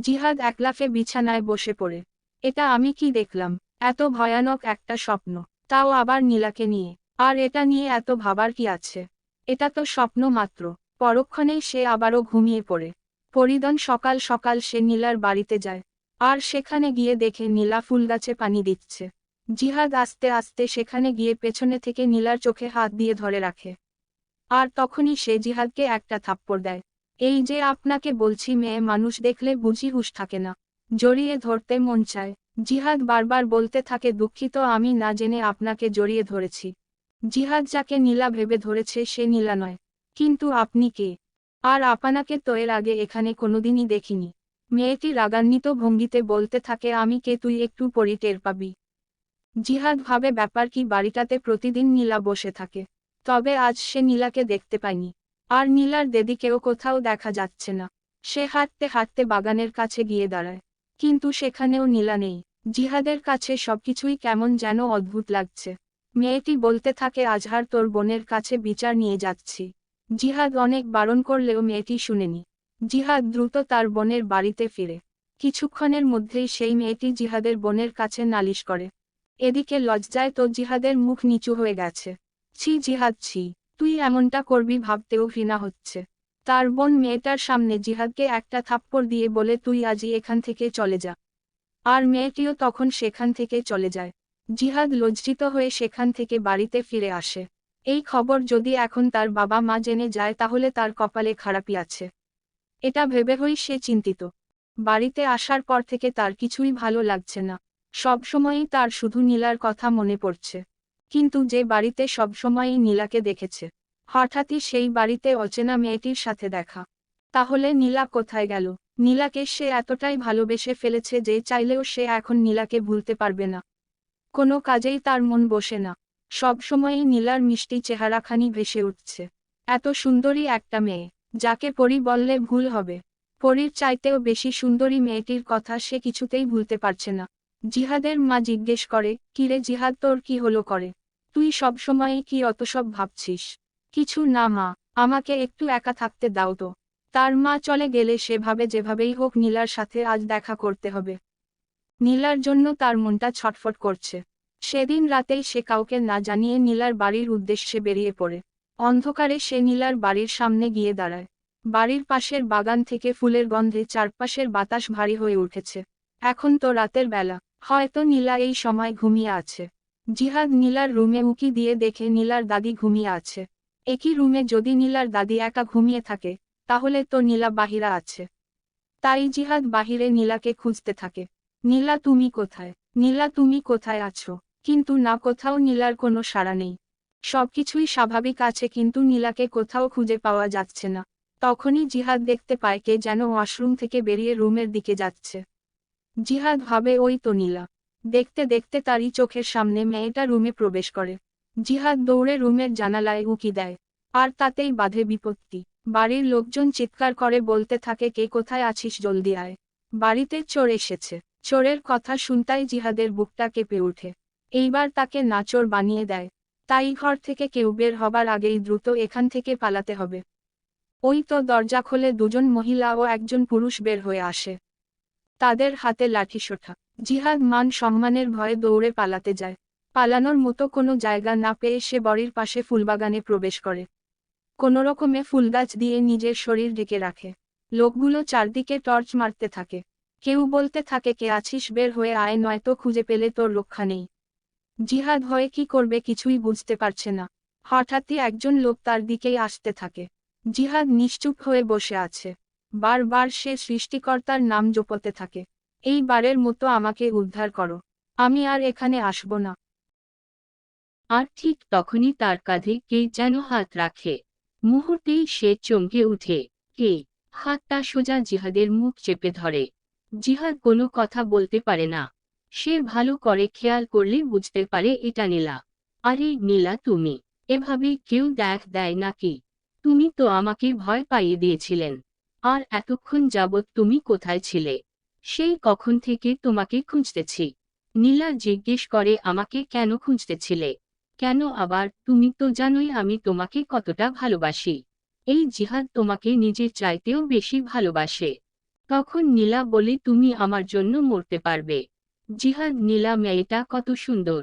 জিহাদ একলাফে বিছানায় বসে পড়ে। এটা আমি কি দেখলাম? এত ভয়ানক একটা স্বপ্ন। তাও আবার নীলাকে নিয়ে। আর এটা নিয়ে এত ভাবার কি আছে? এটা তো স্বপ্ন মাত্র। পরক্ষণেই সে আবারও ঘুমিয়ে পড়ে। পরিদন সকাল সকাল সে নীলার বাড়িতে যায়। আর সেখানে গিয়ে দেখে নীলা ফুলগাছে পানি দিচ্ছে। জিহাদ আস্তে আস্তে সেখানে গিয়ে পেছনে থেকে নীলার চোখে হাত দিয়ে ধরে রাখে। আর তখনই সে জিহাদকে একটা থাপ্পড় দেয়। এই যে আপনাকে বলছি, মেয়ে মানুষ দেখলে বুঝি হুশ থাকে না। জড়িয়ে ধরতে মন চায়। জিহাদ বারবার বলতে থাকে, দুঃখিত, আমি না জেনে আপনাকে জড়িয়ে ধরেছি। জিহাদ যাকে নীলা ভেবে ধরেছে, সে নীলা নয়। কিন্তু আপনি কে? আর আপনাকে তো এর আগে এখানে কোনোদিনই দেখিনি। মেয়েটি রাগান্বিত ভঙ্গিতে বলতে থাকে, আমি কে, তুই একটু পরি টের পাবি? জিহাদ ভাবে, ব্যাপার কি, বাড়িটাতে প্রতিদিন নীলা বসে থাকে। তবে আজ সে নীলাকে দেখতে পায়নি আর নীলার দেদিকেও কোথাও দেখা যাচ্ছে না। সে হাঁটতে হাঁটতে বাগানের কাছে গিয়ে দাঁড়ায়। কিন্তু সেখানেও নীলা নেই। জিহাদের কাছে সবকিছুই কেমন যেন অদ্ভুত লাগছে। মেয়েটি বলতে থাকে, আজহার তোর বোনের কাছে বিচার নিয়ে যাচ্ছি। জিহাদ অনেক বারণ করলেও মেয়েটি শুনেনি। জিহাদ দ্রুত তার বোনের বাড়িতে ফিরে। কিছুক্ষণের মধ্যেই সেই মেয়েটি জিহাদের বোনের কাছে নালিশ করে। এদিকে লজ্জায় তো জিহাদের মুখ নিচু হয়ে গেছে। ছি জিহাদ, ছি। তুই এমনটা করবি ভাবতেও ঘৃণা হচ্ছে। তার বোন মেয়েটার সামনে জিহাদকে একটা থাপ্পড় দিয়ে বলে, তুই আজই এখান থেকে চলে যা। আর মেয়েটিও তখন সেখান থেকে চলে যায়। জিহাদ লজ্জিত হয়ে সেখান থেকে বাড়িতে ফিরে আসে। এই খবর যদি এখন তার বাবা মা জেনে যায়, তাহলে তার কপালে খারাপই আছে। এটা ভেবে হই সে চিন্তিত। বাড়িতে আসার পর থেকে তার কিছুই ভালো লাগছে না। সবসময়ই তার শুধু নীলার কথা মনে পড়ছে। কিন্তু যে বাড়িতে সবসময়ই নীলাকে দেখেছে। হঠাৎই সেই বাড়িতে অচেনা মেয়েটির সাথে দেখা। তাহলে নীলা কোথায় গেল? নীলাকে সে এতটাই ভালোবেসে ফেলেছে যে চাইলেও সে এখন নীলাকে ভুলতে পারবে না। কোনো কাজেই তার মন বসে না। সবসময়ই নীলার মিষ্টি চেহারাখানি ভেসে উঠছে। এত সুন্দরী একটা মেয়ে। যাকে পরি বললে ভুল হবে। পরীর চাইতেও বেশি সুন্দরী মেয়েটির কথা সে কিছুতেই ভুলতে পারছে না। জিহাদের মা জিজ্ঞেস করে, কিরে জিহাদ, তোর কি হলো করে? তুই সবসময়ই কি অত সব ভাবছিস? কিছু না, মা। আমাকে একটু একা থাকতে দাও তো। তার মা চলে গেলে সেভাবে যেভাবেই হোক নীলার সাথে আজ দেখা করতে হবে। নীলার জন্য তার মনটা ছটফট করছে। সেদিন রাতেই সে কাউকে না জানিয়ে নীলার বাড়ির উদ্দেশ্যে বেরিয়ে পড়ে। অন্ধকারে সে নীলার বাড়ির সামনে গিয়ে দাঁড়ায়। বাড়ির পাশের বাগান থেকে ফুলের গন্ধে চারপাশের বাতাস ভারী হয়ে উঠেছে। এখন তো রাতের বেলা। হয়তো নীলা এই সময় ঘুমিয়ে আছে। জিহাদ নীলার রুমে উকি দিয়ে দেখে নীলার দাদি ঘুমিয়ে আছে। একই রুমে যদি নীলার দাদি একা ঘুমিয়ে থাকে, তাহলে তো নীলা বাহিরা আছে। তাই জিহাদ বাহিরে নীলাকে খুঁজতে থাকে। নীলা, তুমি কোথায়? নীলা, তুমি কোথায় আছো? কিন্তু না, কোথাও নীলার কোনো সাড়া নেই। সবকিছুই স্বাভাবিক আছে, কিন্তু নীলাকে কোথাও খুঁজে পাওয়া যাচ্ছে না। তখনই জিহাদ দেখতে পায় কে যেন ওয়াশরুম থেকে বেরিয়ে রুমের দিকে যাচ্ছে। জিহাদ ভাবে, ওই তো নীলা। দেখতে দেখতে তারই চোখের সামনে মেয়েটা রুমে প্রবেশ করে। জিহাদ দৌড়ে রুমের জানালায় উকি দেয়, আর তাতেই বাধে বিপত্তি। বাড়ির লোকজন চিৎকার করে বলতে থাকে, কে কোথায় আছিস জলদি আয়। বাড়িতে চোর এসেছে। চোরের কথা শুনতাই জিহাদের বুকটা কেঁপে ওঠে। এইবার তাকে নাচোর বানিয়ে দেয়, তাই ঘর থেকে কেউ বের হবার আগেই দ্রুত এখান থেকে পালাতে হবে। ওই তো দরজা খোলে দুজন মহিলা ও একজন পুরুষ বের হয়ে আসে। তাদের হাতে লাঠি সোঠা জিহাদ মান সম্মানের ভয়ে দৌড়ে পালাতে যায়। পালানোর মতো কোনো জায়গা না পেয়ে সে বড়ির পাশে ফুলবাগানে প্রবেশ করে। কোনোরকমে ফুলগাছ দিয়ে নিজের শরীর ঢেকে রাখে। লোকগুলো চারদিকে টর্চ মারতে থাকে। কেউ বলতে থাকে, কে আছিস, বের হয়ে আয়, নয়তো খুঁজে পেলে তোর রক্ষা নেই। জিহাদ হয়ে কি করবে কিছুই বুঝতে পারছে না। হঠাৎই একজন লোক তার দিকেই আসতে থাকে। জিহাদ নিশ্চুপ হয়ে বসে আছে। বারবার সে সৃষ্টিকর্তার নাম জপতে থাকে। এই বারের মতো আমাকে উদ্ধার করো। আমি আর এখানে আসব না। আর ঠিক তখনই তার কাঁধে কে যেন হাত রাখে। মুহূর্তেই সে চমকে উঠে। কে? হাতটা সোজা জিহাদের মুখ চেপে ধরে। জিহাদ কোনো কথা বলতে পারে না। সে ভালো করে খেয়াল করলে বুঝতে পারে এটা নীলা। আরে নীলা, তুমি? এভাবে কেউ দেখ দেয় নাকি তুমি তো আমাকে ভয় পাইয়ে দিয়েছিলেন। আর এতক্ষণ যাবৎ তুমি কোথায় ছিলে? সেই কখন থেকে তোমাকে খুঁজতেছি। নীলা জিজ্ঞেস করে, আমাকে কেন খুঁজতেছিলে? কেন আবার? তুমি তো জানোই আমি তোমাকে কতটা ভালোবাসি। এই জিহাদ তোমাকে নিজের চাইতেও বেশি ভালোবাসে তখন নীলা বলে, তুমি আমার জন্য মরতে পারবে জিহাদ নীলা, মেয়েটা কত সুন্দর।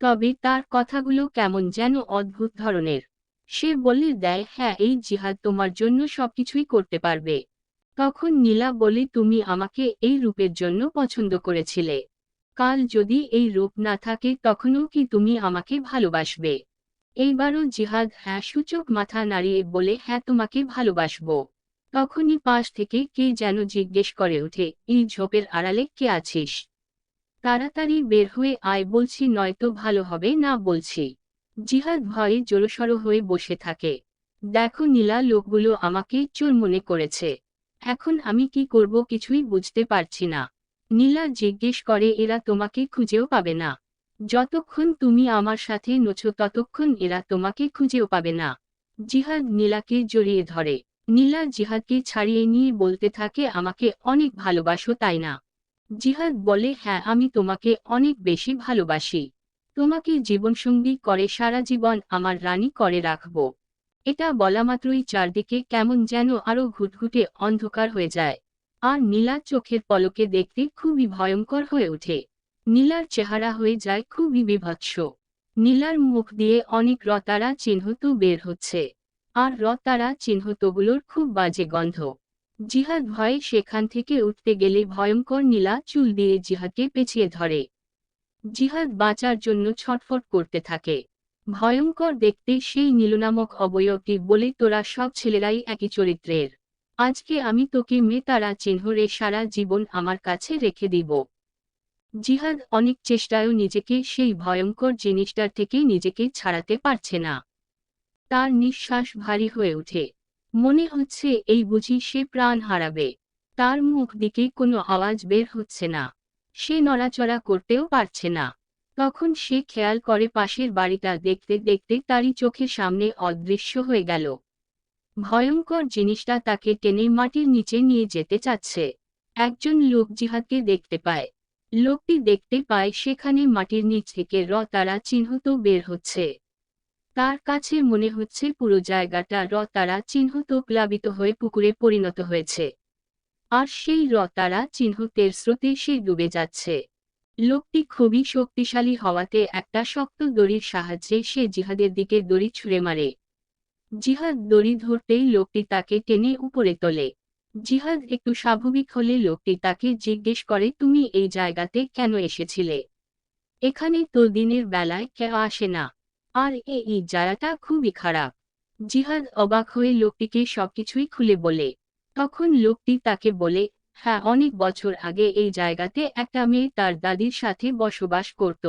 তবে তার কথাগুলো কেমন যেন অদ্ভুত ধরনের। সে বলে, দেয় হ্যাঁ এই জিহাদ তোমার জন্য সবকিছুই করতে পারবে। তখন নীলা বলে, তুমি আমাকে এই রূপের জন্য পছন্দ করেছিলে। কাল যদি এই রূপ না থাকে, তখনও কি তুমি আমাকে ভালোবাসবে? এইবারও জিহাদ হ্যাঁ সূচক মাথা নাড়িয়ে বলে হ্যাঁ তোমাকে ভালোবাসবো। তখনই পাশ থেকে কে যেন জিজ্ঞেস করে ওঠে, এই ঝোপের আড়ালে কে আছিস? তাড়াতাড়ি বের হয়ে আয়, বলছি, নয়তো ভালো হবে না বলছি। জিহাদ ভয়ে জোরসড় হয়ে বসে থাকে। দেখো নীলা, লোকগুলো আমাকে চোর মনে করেছে। এখন আমি কি করব কিছুই বুঝতে পারছি না। নীলা জিজ্ঞেস করে, এরা তোমাকে খুঁজেও পাবে না। যতক্ষণ তুমি আমার সাথে নোছো, ততক্ষণ এরা তোমাকে খুঁজেও পাবে না। জিহাদ নীলাকে জড়িয়ে ধরে। নীলা জিহাদকে ছাড়িয়ে নিয়ে বলতে থাকে, আমাকে অনেক ভালোবাসো, তাই না? জিহাদ বলে হ্যাঁ আমি তোমাকে অনেক বেশি ভালোবাসি। তোমাকে জীবনসঙ্গী করে, সারা জীবন আমার রানী করে রাখব। এটা বলা মাত্রই চারদিকে কেমন যেন আরও ঘুটঘুটে অন্ধকার হয়ে যায়। আর নীলা চোখের পলকে দেখতে খুবই ভয়ঙ্কর হয়ে ওঠে। নীলার চেহারা হয়ে যায় খুবই বিভৎস। নীলার মুখ দিয়ে অনেক রতারা চিহ্ন তো বের হচ্ছে। আর রতারা চিহ্নতগুলোর খুব বাজে গন্ধ। জিহাদ ভয়ে সেখান থেকে উঠতে গেলে ভয়ঙ্কর নীলা চুল দিয়ে জিহাদকে পেছিয়ে ধরে। জিহাদ বাঁচার জন্য ছটফট করতে থাকে। ভয়ঙ্কর দেখতে সেই নীলনামক অবয়বটি বলে তোরা সব ছেলেরাই একই চরিত্রের। আজকে আমি তোকে মেতারা চিহ্নরে সারা জীবন আমার কাছে রেখে দিব। জিহাদ অনেক চেষ্টায়ও নিজেকে সেই ভয়ঙ্কর জিনিসটার থেকে নিজেকে ছাড়াতে পারছে না। তার নিঃশ্বাস ভারী হয়ে ওঠে। মনে হচ্ছে এই বুঝি সে প্রাণ হারাবে। তার মুখ দিকে কোনো আওয়াজ বের হচ্ছে না। সে নড়াচড়া করতেও পারছে না। তখন সে খেয়াল করে পাশের বাড়িটা দেখতে দেখতে তারই চোখের সামনে অদৃশ্য হয়ে গেল। ভয়ঙ্কর জিনিসটা তাকে টেনে মাটির নিচে নিয়ে যেতে চাচ্ছে। একজন লোক জিহাদকে দেখতে পায়। লোকটি দেখতে পায় সেখানে মাটির নিচ থেকে র তারা চিহ্নত বের হচ্ছে। তার কাছে মনে হচ্ছে পুরো জায়গাটা র তারা চিহ্নত প্লাবিত হয়ে পুকুরে পরিণত হয়েছে। আর সেই র তারা চিহ্নতের স্রোতে সে ডুবে যাচ্ছে। লোকটি খুবই শক্তিশালী হওয়াতে একটা শক্ত দড়ির সাহায্যে সে জিহাদের দিকে দড়ি ছুঁড়ে মারে। জিহাদ দড়ি ধরতেই লোকটি তাকে টেনে উপরে তোলে। জিহাদ একটু স্বাভাবিক হলে লোকটি তাকে জিজ্ঞেস করে, তুমি এই জায়গাতে কেন এসেছিলে? এখানে তো দিনের বেলায় কেউ আসে না। আর এই জায়গাটা খুবই খারাপ। জিহাদ অবাক হয়ে লোকটিকে সবকিছুই খুলে বলে। তখন লোকটি তাকে বলে হ্যাঁ অনেক বছর আগে এই জায়গাতে একটা মেয়ে তার দাদির সাথে বসবাস করত।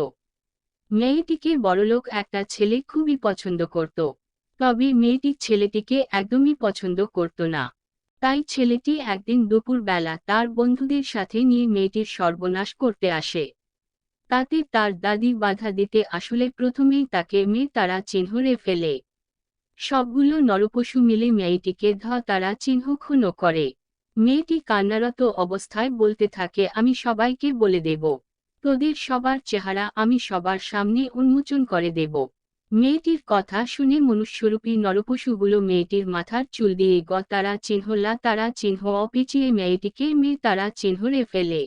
মেয়েটিকে বড়লোক একটা ছেলে খুবই পছন্দ করত। তবে মেয়েটি ছেলেটিকে একদমই পছন্দ করত না। তাই ছেলেটি একদিন দুপুরবেলা তার বন্ধুদের সাথে নিয়ে মেয়েটির সর্বনাশ করতে আসে। তাতে তার দাদি বাধা দিতে আসলে প্রথমেই তাকে মেয়ে তারা চিহ্নরে ফেলে। সবগুলো নরপশু মিলে মেয়েটিকে ধ, তারা চিহ্ন ক্ষুণ্ণ করে। মেয়েটি কান্নারত অবস্থায় বলতে থাকে, আমি সবাইকে বলে দেব। তোদের সবার চেহারা আমি সবার সামনে উন্মোচন করে দেব মেয়েটির কথা শুনে মনুষ্যরূপী নরপশুগুলো মেয়েটির মাথার চুল দিয়ে গ, তারা চিহ্ন, লা, তারা চিহ্ন অপেঁচিয়ে মেয়েটিকে মেয়ে তারা চিহ্নরে ফেলে।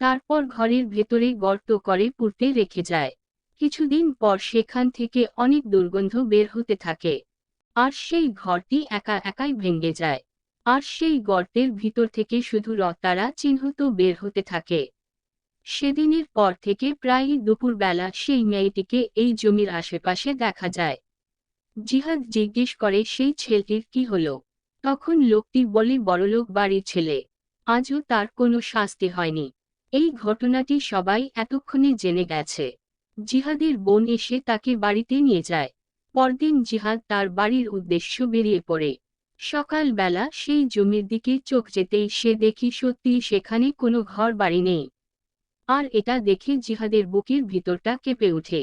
তারপর ঘরের ভেতরে গর্ত করে পুড়তে রেখে যায়। কিছুদিন পর সেখান থেকে অনেক দুর্গন্ধ বের হতে থাকে। আর সেই ঘরটি একা একাই ভেঙে যায়। আর সেই গর্তের ভিতর থেকে শুধু রতারা চিহ্নত বের হতে থাকে। সেদিনের পর থেকে প্রায়ই দুপুরবেলা সেই মেয়েটিকে এই জমির আশেপাশে দেখা যায়। জিহাদ জিজ্ঞেস করে, সেই ছেলেটির কি হলো? তখন লোকটি বলে, বড়লোক বাড়ির ছেলে। আজও তার কোনো শাস্তি হয়নি। এই ঘটনাটি সবাই এতক্ষণে জেনে গেছে। জিহাদের বোন এসে তাকে বাড়িতে নিয়ে যায়। পরদিন জিহাদ তার বাড়ির উদ্দেশ্য বেরিয়ে পড়ে। সকালবেলা সেই জমির দিকে চোখ যেতেই সে দেখি সত্যি সেখানে কোনো ঘর বাড়ি নেই। আর এটা দেখে জিহাদের বুকের ভিতরটা কেঁপে ওঠে।